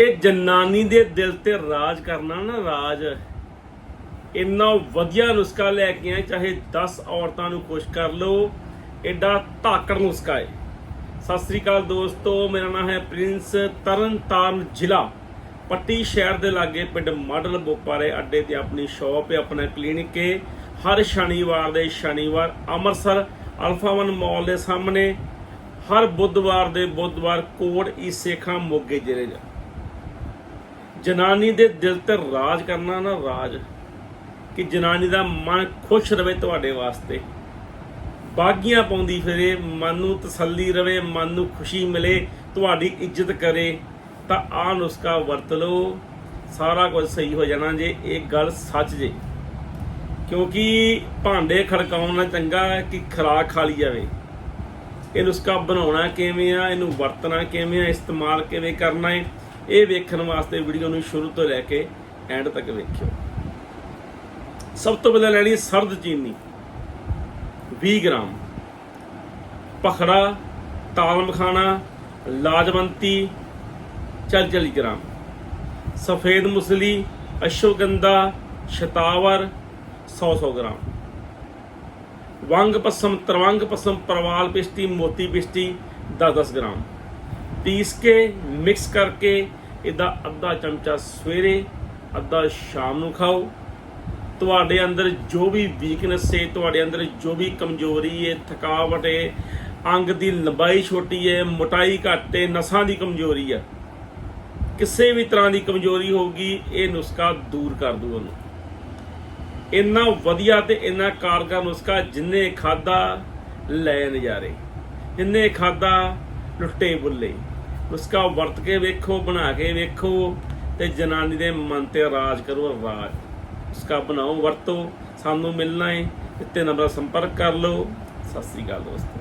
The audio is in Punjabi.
ਇਹ ਜਨਾਨੀ ਦੇ ਦਿਲ ਤੇ ਰਾਜ ਕਰਨਾ ਨਾ ਰਾਜ। ਇੰਨਾ ਵਧੀਆ ਨੁਸਖਾ ਲੈ ਕੇ ਆਏ, ਚਾਹੇ 10 ਔਰਤਾਂ ਨੂੰ ਖੁਸ਼ ਕਰ ਲਓ ਐਡਾ ਧਾਕੜ ਨੁਸਖਾ ਹੈ ਸਤਿ ਸ੍ਰੀ ਅਕਾਲ ਦੋਸਤੋ, ਮੇਰਾ ਨਾਮ ਹੈ ਪ੍ਰਿੰਸ ਤਰਨਤਾਰਨ ਜ਼ਿਲ੍ਹਾ, ਪੱਟੀ ਸ਼ਹਿਰ ਦੇ ਲਾਗੇ ਪਿੰਡ ਮਾਡਲ ਬੋਪਾਰੇ ਅੱਡੇ ਤੇ ਆਪਣੀ ਸ਼ਾਪ ਹੈ, ਆਪਣਾ ਕਲੀਨਿਕ ਹੈ ਹਰ ਸ਼ਨੀਵਾਰ ਦੇ ਸ਼ਨੀਵਾਰ ਅੰਮ੍ਰਿਤਸਰ ਅਲਫਾ ਵਨ ਮਾਲ ਦੇ ਸਾਹਮਣੇ, ਹਰ ਬੁੱਧਵਾਰ ਦੇ ਬੁੱਧਵਾਰ ਕੋਟ ਈਸੇ ਖਾਂ ਮੋਗੇ ਜ਼ਿਲ੍ਹੇ ਦਾ। ਜਨਾਨੀ ਦੇ ਦਿਲ ਤੇ ਰਾਜ ਕਰਨਾ ਨਾ ਰਾਜ, ਕਿ ਜਨਾਨੀ ਦਾ ਮਨ ਖੁਸ਼ ਰਵੇ ਤੁਹਾਡੇ ਵਾਸਤੇ। ਬਾਗੀਆਂ ਪਾਉਂਦੀ ਫਿਰੇ, ਮਨ ਨੂੰ ਤਸੱਲੀ ਰਵੇ, ਮਨ ਨੂੰ ਖੁਸ਼ੀ ਮਿਲੇ, ਤੁਹਾਡੀ ਇੱਜ਼ਤ ਕਰੇ, ਤਾਂ ਆ ਨੁਸਖਾ ਵਰਤ ਲਓ। ਸਾਰਾ ਕੁਝ ਸਹੀ ਹੋ ਜਾਣਾ ਜੇ ਇਹ ਗੱਲ ਸੱਚ ਜੇ। ਕਿਉਂਕਿ ਭਾਂਡੇ ਖੜਕਾਉਣ ਨਾਲ ਚੰਗਾ ਹੈ ਕਿ ਖਰਾਕ ਖਾ ਲਈ ਜਾਵੇ। ਇਹ ਨੁਸਖਾ ਬਣਾਉਣਾ ਕਿਵੇਂ ਆ, ਇਹਨੂੰ ਵਰਤਣਾ ਕਿਵੇਂ ਆ, ਇਸਤੇਮਾਲ ਕਿਵੇਂ ਕਰਨਾ ਹੈ ਇਹ ਵੇਖਣ ਵਾਸਤੇ ਵੀਡੀਓ ਨੂੰ ਸ਼ੁਰੂ ਤੋਂ ਲੈ ਕੇ ਐਂਡ ਤੱਕ ਵੇਖਿਓ। ਸਭ ਤੋਂ ਪਹਿਲਾਂ ਲੈਣੀ ਸਰਦ ਚੀਨੀ 20 ਗ੍ਰਾਮ। ਪਖੜਾ ਤਾਲ ਮਖਾਣਾ ਲਾਜਵੰਤੀ 40 ਗ੍ਰਾਮ। ਸਫੇਦ ਮੁਸਲੀ ਅਸ਼ਵਗੰਧਾ ਸ਼ਤਾਵਰ 100 ਗ੍ਰਾਮ। ਵੰਗ ਪਸਮ ਤਰਵੰਗ ਪਸਮ ਪਰਵਾਲ ਪਿਸਟੀ, ਮੋਤੀ ਪਿਸਟੀ 10-10 ਗ੍ਰਾਮ। ਪੀਸ ਕੇ ਮਿਕਸ ਕਰਕੇ ਇਹਦਾ ਅੱਧਾ ਚਮਚਾ ਸਵੇਰੇ, ਅੱਧਾ ਸ਼ਾਮ ਨੂੰ ਖਾਓ। ਤੁਹਾਡੇ ਅੰਦਰ ਜੋ ਵੀ ਵੀਕਨੈਸ ਹੈ, ਤੁਹਾਡੇ ਅੰਦਰ ਜੋ ਵੀ ਕਮਜ਼ੋਰੀ ਹੈ, ਥਕਾਵਟ ਹੈ, ਅੰਗ ਦੀ ਲੰਬਾਈ ਛੋਟੀ ਹੈ, ਮੋਟਾਈ ਘੱਟ ਹੈ, ਨਸਾਂ ਦੀ ਕਮਜ਼ੋਰੀ ਹੈ, ਕਿਸੇ ਵੀ ਤਰ੍ਹਾਂ ਦੀ ਕਮਜ਼ੋਰੀ ਹੋਊਗੀ, ਇਹ ਨੁਸਖਾ ਦੂਰ ਕਰ ਦੂ ਉਹਨੂੰ। ਇੰਨਾ ਵਧੀਆ ਤੇ ਇੰਨਾ ਕਾਰਗਰ ਨੁਸਖਾ ਜਿੰਨੇ ਖਾਦਾ ਲੈ ਨਜ਼ਾਰੇ ਜਿੰਨੇ ਖਾਦਾ ਲੁੱਟੇ ਬੁੱਲੇ। ਨੁਸਖਾ ਵਰਤ ਕੇ ਵੇਖੋ, ਬਣਾ ਕੇ ਵੇਖੋ ਤੇ ਜਨਾਨੀ ਦੇ ਮਨ ਤੇ ਰਾਜ ਕਰੋ, ਰਾਜ। ਉਸਕਾ ਬਣਾਓ, ਵਰਤੋ। ਸਾਨੂੰ ਮਿਲਣਾ ਹੈ ਇੱਥੇ ਨੰਬਰ ਸੰਪਰਕ ਕਰ ਲਓ। ਸਤਿ ਸ੍ਰੀ ਅਕਾਲ ਦੋਸਤੋ।